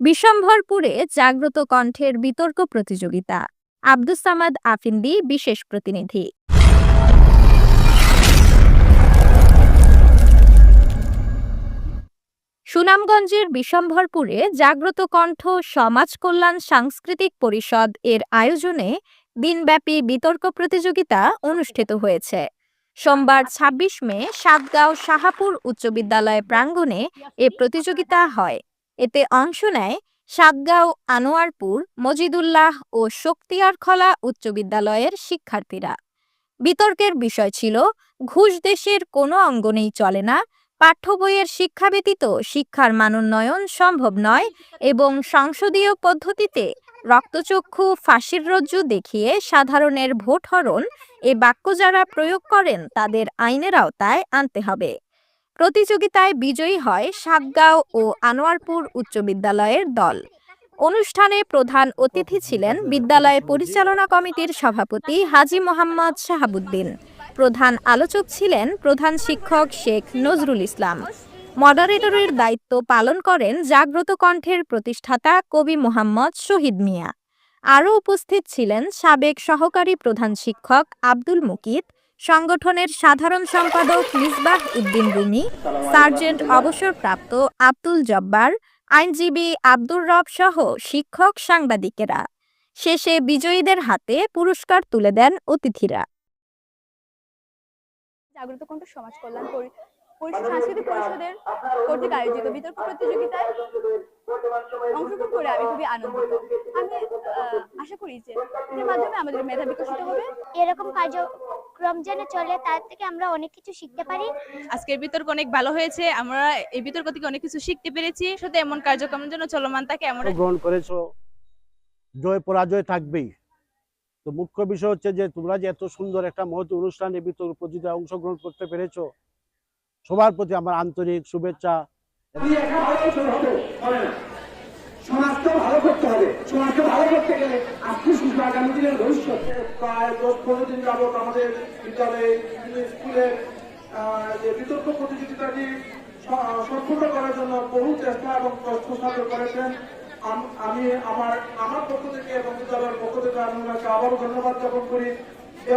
বিশম্ভরপুরে জাগ্রত কণ্ঠের বিতর্ক প্রতিযোগিতা। আব্দুস সামাদ আফিন্দি বিশেষ প্রতিনিধি। সুনামগঞ্জের বিশম্ভরপুরে জাগ্রত কণ্ঠ সমাজ কল্যাণ সাংস্কৃতিক পরিষদ এর আয়োজনে দিনব্যাপী বিতর্ক প্রতিযোগিতা অনুষ্ঠিত হয়েছে। সোমবার ২৬ মে সাতগাঁও শাহাপুর উচ্চ বিদ্যালয় প্রাঙ্গণে এ প্রতিযোগিতা হয়। এতে অংশ নেয় সাতগাঁও, আনোয়ারপুর, মজিদুল্লাহ ও শক্তিয়ারখলা উচ্চ বিদ্যালয়ের শিক্ষার্থীরা। বিতর্কের বিষয় ছিল, ঘুষ দেশের কোনো অঙ্গনেই চলে না, পাঠ্য বইয়ের শিক্ষা ব্যতীত শিক্ষার মানোন্নয়ন সম্ভব নয় এবং সংসদীয় পদ্ধতিতে রক্তচক্ষু, ফাঁসির রজ্জু দেখিয়ে সাধারণের ভোট হরণ এ বাক্য যারা প্রয়োগ করেন তাদের আইনের আওতায় আনতে হবে। প্রতিযোগিতায় বিজয়ী হয় সাতগাঁও ও আনোয়ারপুর উচ্চ বিদ্যালয়ের দল। অনুষ্ঠানে প্রধান অতিথি ছিলেন বিদ্যালয় পরিচালনা কমিটির সভাপতি হাজি মোহাম্মদ শাহাবুদ্দিন। প্রধান আলোচক ছিলেন প্রধান শিক্ষক শেখ নজরুল ইসলাম। মডারেটরের দায়িত্ব পালন করেন জাগ্রত কণ্ঠের প্রতিষ্ঠাতা কবি মোহাম্মদ শহীদ মিয়া। আরও উপস্থিত ছিলেন সাবেক সহকারী প্রধান শিক্ষক আব্দুল মুকিত সংগঠনের সাধারণ সম্পাদক মিসবাহ উদ্দিন রুমি, সার্জেন্ট অবসরপ্রাপ্ত আব্দুল জব্বার, আইনজীবী আব্দুর রব সহ শিক্ষক সাংবাদিকেরা। শেষে বিজয়ীদের হাতে পুরস্কার তুলে দেন অতিথিরা। জাগ্রত কণ্ঠ সমাজ কল্যাণ পরিষদ সাংস্কৃতিক পরিষদের কর্তৃক আয়োজিত বিতর্ক প্রতিযোগিতায় অংশগ্রহণ করে আমি খুবই আনন্দিত। আমি আশা করি যে এর মাধ্যমে আমাদের মেধা বিকশিত হবে। এরকম কার্যক্রম যেন চলে তার থেকে আমরা অনেক কিছু শিখতে পারি। আজকের বিতর্ক অনেক ভালো হয়েছে আমরা এই বিতর্ক থেকে অনেক কিছু শিখতে পেরেছি। সাথে এমন কার্যক্রম যেন চলমান থাকে এমন গ্রহণ করেছ। জয় পরাজয় থাকবেই। তো মুখ্য বিষয় হচ্ছে যে তোমরা যে এত সুন্দর একটা মহৎ অনুষ্ঠানে বিতর্ক প্রতিযোগিতায় অংশগ্রহণ করতে পেরেছ সবার প্রতি আমার আন্তরিক শুভেচ্ছা। ভালো কিছু হবে হবে সমাজকে ভালো করতে হবে। সমাজকে ভালো করতে গেলে আজকে শিশু আগামী দিনের ভবিষ্যৎ। প্রায় দশ পনেরো দিন যাবত আমাদের বিদ্যালয়ে স্কুলে আহ, যে বিতর্ক প্রতিযোগিতাটি স- সম্পূর্ণ করার জন্য বহু চেষ্টা এবং কষ্ট করেছেন। আমি আমার আমার পক্ষ থেকে এবং বিদ্যালয়ের পক্ষ থেকে আমি ওনাকে আবারও ধন্যবাদ জ্ঞাপন করি। এ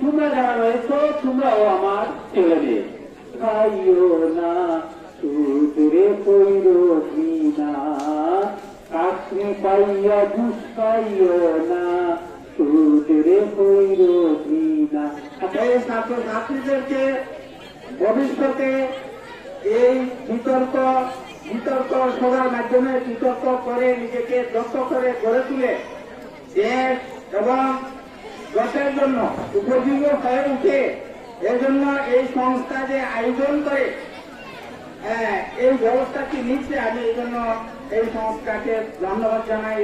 তোমরা যারা রয়েছে তোমরাও আমার মেয়ে। খাইও না, সুদূরে না, সুদূরে ছাত্র ছাত্রীদেরকে ভবিষ্যতে এই বিতর্ক বিতর্ক সভার মাধ্যমে বিতর্ক করে নিজেকে দক্ষ করে গড়ে তুলে দেশ এবং জন্য উপযোগী হয়ে উঠে এজন্য এই সংস্থা যে আয়োজন করে হ্যাঁ, এই ব্যবস্থাটি নিচ্ছে আমি এই জন্য এই সংস্থাকে ধন্যবাদ জানাই।